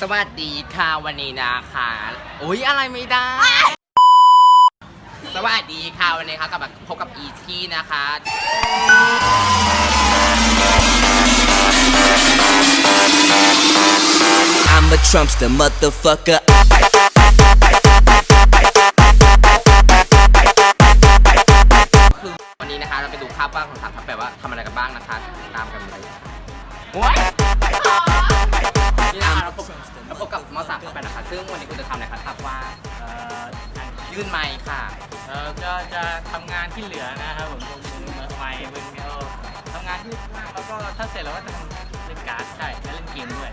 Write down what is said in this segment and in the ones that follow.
สวัสดีค่ะวันนี้นะคะอุ้ยอะไรไม่ได้ สวัสดีค่ะวันนี้ค่ะกลับมาพบกับอีทีนะคะ I'm a Trumpster, motherfucker. คือวันนี้นะคะเราไปดูภาพว่างของสามทัพแบบว่าทำอะไรกันบ้างนะคะ ตามกันเลยโอ้ย นี่นะคะเราพบเราพบกับมอสามทัพไปนะคะ ซึ่งวันนี้คุณจะทำอะไรคะทัพว่าเอ่อยื่นไมค์ค่ะ เอ่อก็จะทำงานที่เหลือนะครับผมมึงไม้มึงเนี่ยทำงานที่มากแล้วก็ถ้าเสร็จแล้วก็จะทำเล่นการ์ดใช่และเล่นเกมด้วย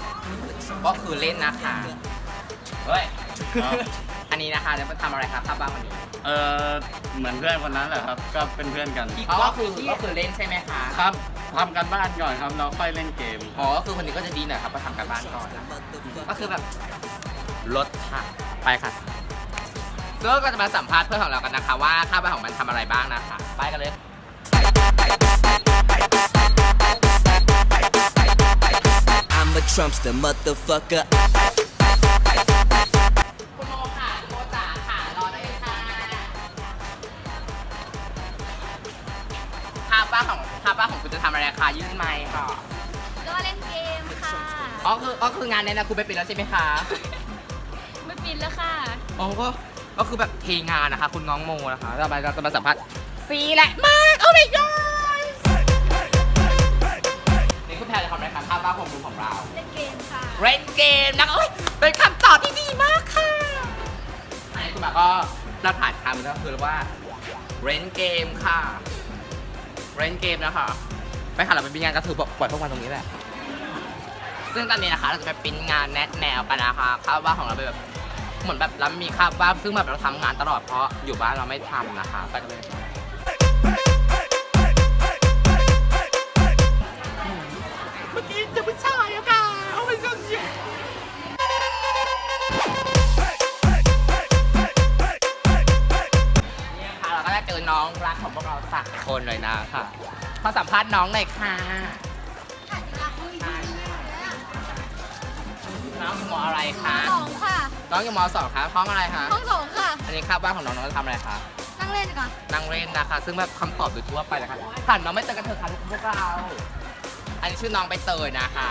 ก็คือเล่นนะคะ เฮ้ยอัน นี้นะคะจะมาทำอะไรครับภาพว่างวันนี้เออเหมือนเพื่อนคนนั้นแหละครับ ก็เป็นเพื่อนกัน อ๋อก็คือก็คือเล่นใช่ไหมคะครับทำกันบ้านก่อนครับแล้วค่อยเล่นเกม อ๋อก็คือคนนี้ก็จะดีหน่อยครับมาทำการบ้านก่อนนะก็คือแบบลดค่ะไปค่ะซึ่งก็จะมาสัมภาษณ์เพื่อนของเรากันนะคะ ว่าข้าวบ้านของมันทำอะไรบ้างนะคะ ไปกันเลย I'm a Trumpster, motherfucker. ยื่นไมค์ค่ะ ก็เล่นเกมค่ะ อ๋อคือก็คืองานนี้นะคุณไปปิดแล้วใช่ไหมคะ ไม่ปิดแล้วค่ะ อ๋อก็ ก็คือแบบเทงานนะคะ คุณน้องโมนะคะเรามาเราจะมาสัมภาษณ์ซีแหละมากโอ้ my god นี่คุณแพรจะทำอะไรคะข้าวบ้านของดูของเรา เล่นเกมค่ะ เล่นเกมนะคะโอ้ยเป็นคำตอบที่ดีมากค่ะอันนี้คุณหมาก็เราผ่านคำก็คือว่าเล่นเกมค่ะเล่นเกมนะคะ ไปค่ะเราไปปิ้งงานก็คือปล่อยพวกมันตรงนี้แหละ ซึ่งตอนนี้นะคะเราจะไปปริ้นงานแนะแนวกันนะคะคาดว่าของเราเป็นแบบเหมือนแบบเรามีคาดว่าซึ่งแบบเราทำงานตลอดเพราะอยู่บ้านเราไม่ทำนะคะไปกันเลยเมื่อกี้เจอผู้ชายอะค่ะโอ้ my god เนี่ยค่ะเราก็จะเจอน้องรักของพวกเราสักคนเลยนะคะ ขอสัมภาษณ์น้องหน่อยค่ะน้องอยู่มอะไรคะสองค่ะ น้องอยู่มสองคะห้องอะไรคะห้องสองค่ะ อันนี้คาบบ้านของน้องน้องจะทำอะไรคะ นั่งเล่นก่อนนั่งเล่นนะคะ ซึ่งแบบคำตอบโดยทั่วไปนะคะผ่านมาไม่เจอกันเถอะค่ะพวกเรา อันนี้ชื่อน้องใบเตยนะคะ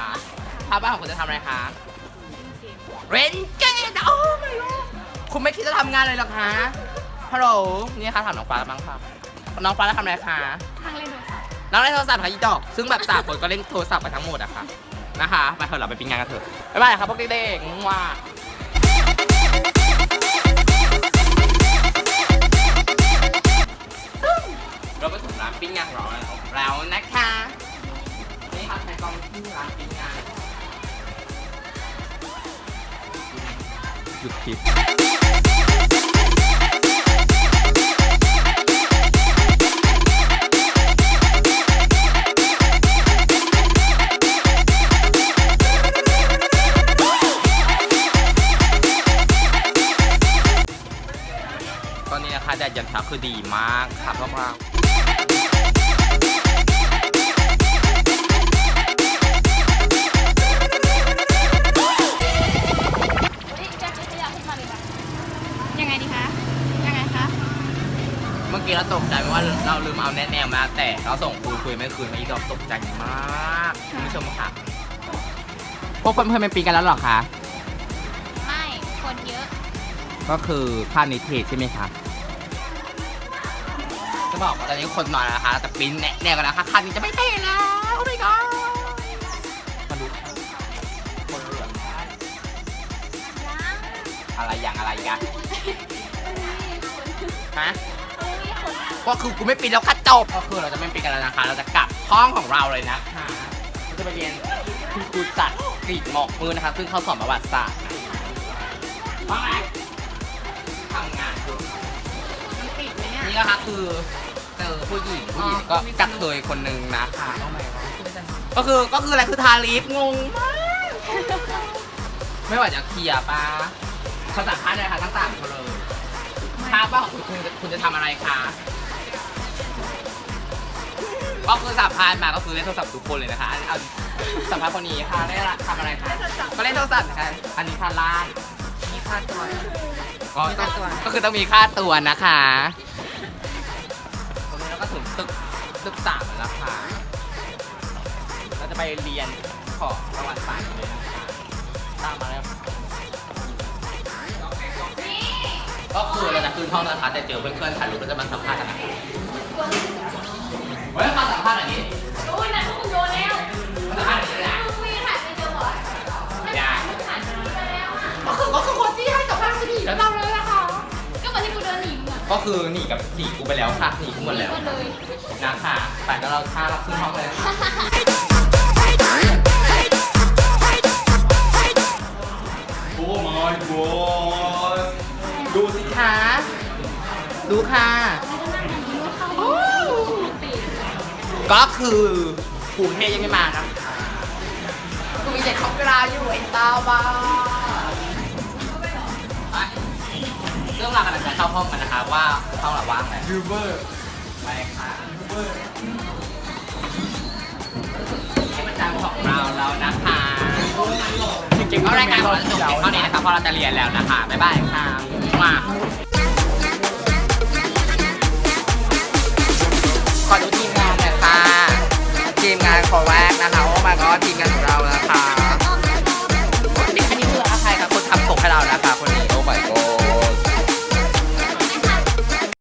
คาบบ้านของคุณจะทำอะไรคะเล่นเกมโอ้ไม่รู้คุณไม่คิดจะทำงานเลยเหรอคะฮัลโหลนี่ค่ะถามน้องฟ้าบ้างค่ะ น้องฟ้าจะทำอะไรคะนั่ง เรศัพท์น้องเล่นโทรศัพท์ค่ะอีดอก ซึ่งแบบสามคนก็เล่นโทรศัพท์ไปทั้งหมดอะค่ะ นะคะมาเถอะเราไปปิ้งงานกันเถอะบ๊ายบายครับพวกเด็กๆว่าเราไปถึงร้านปิ้งงานของเราแล้วนะคะนี่ครับใส่กล้องที่ร้านปิ้งงานหยุดคลิป แดดยันเช้าคือดีมากครับพวกเรานี่จะจะจะขึ้นมาเลยปะยังไงดีคะ ยังไงคะ เมื่อกี้เราตกใจว่าเราลืมเอาแน่แนวมา แต่เราส่งคุยคุยไม่คืนมาอีกดอกตกใจมากคุณผู้ชมค่ะพวกเพื่อนๆไม่ปีกันแล้วเหรอคะ ไม่ คนเยอะ ก็คือค่านิเทศใช่ไหมคะจะ บอกว่าตอนนี้คนนอนแล้วนะคะแต่ปิ้นแน่แน่กันนะคะค่านี้จะไม่เท่แล้วโอ้ my god มาดูคนเหลืองอะไรอย่างอะไรกันฮะก็คือกูไม่ปิดแล้วค่ะจบก็คือเราจะไม่ปิดกันแล้วนะคะ เราจะกลับห้องของเราเลยนะคะเราจะไปเรียนคุณครูจัดกรีดหมอกมือนะคะ ซึ่งเขาสอนประวัติศาสตร์ว่าไงทำงานอยู่นี่นะคะคือ เจอผู้หญิงผู้หญิงก็กักเคยคนหนึ่งนะคะก็คือก็คืออะไรคือทาลิปงงมากไม่ว่าจะเคลียร์ปะเขาสัมภาษณ์เลยค่ะทั้งสามคนเลยทราบว่าของคุณคุณจะคุณจะทำอะไรคะก็คือสัมภาษณ์มาก็คือเล่นโทรศัพท์ทุกคนเลยนะคะอันเอาสัมภาษณ์คนนี้ค่ะได้ละทำอะไรคะก็เล่นโทรศัพท์นะคะอันนี้ค่ะล่างมีค่าตัวก็ต้องก็คือต้องมีค่าตัวนะคะ 13แล้วนะคะเราจะไปเรียนของประวัติศาสตร์เลยนะคตามมาแล้วก็คือเราจะขึ้นห้องนะคะแต่เจอเพื่อนๆถ่ายรูปก็จะมาสัมภาษณ์กันนะ ก็คือหนีกับหนีกูไปแล้วค่ะหนีกูหมดแล้วหมดเลยนะคะแต่ก็เราท่าเราขึ้นห้องเลยนะคะโอ้ my god ดูสิคะดูค่ะ ก็คือครูเทพยังไม่มานะคะกูมีเด็กเขาเวลาอยู่ไอ้ตาบ้า รื่องราวกำลังจะเข้าห้องกันนะคะว่าห้องเราว่างไหมยูเบอร์ไปค่ะยูเบอร์ใมันจางของเราแล้วนะคะจริงๆก็รายการของเราจะจบเพียเท่านี้นะคะเพราะเราจะเรียนแล้วนะคะบ๊ายบายค่ะมาขอดูทีมงานหน่อยค่ะทีมงานขอแวกนะคะโอ้มาก็ทีมงานของเรานะคะอันนี้คืออะไรคะคนทำผมให้เรานะคะ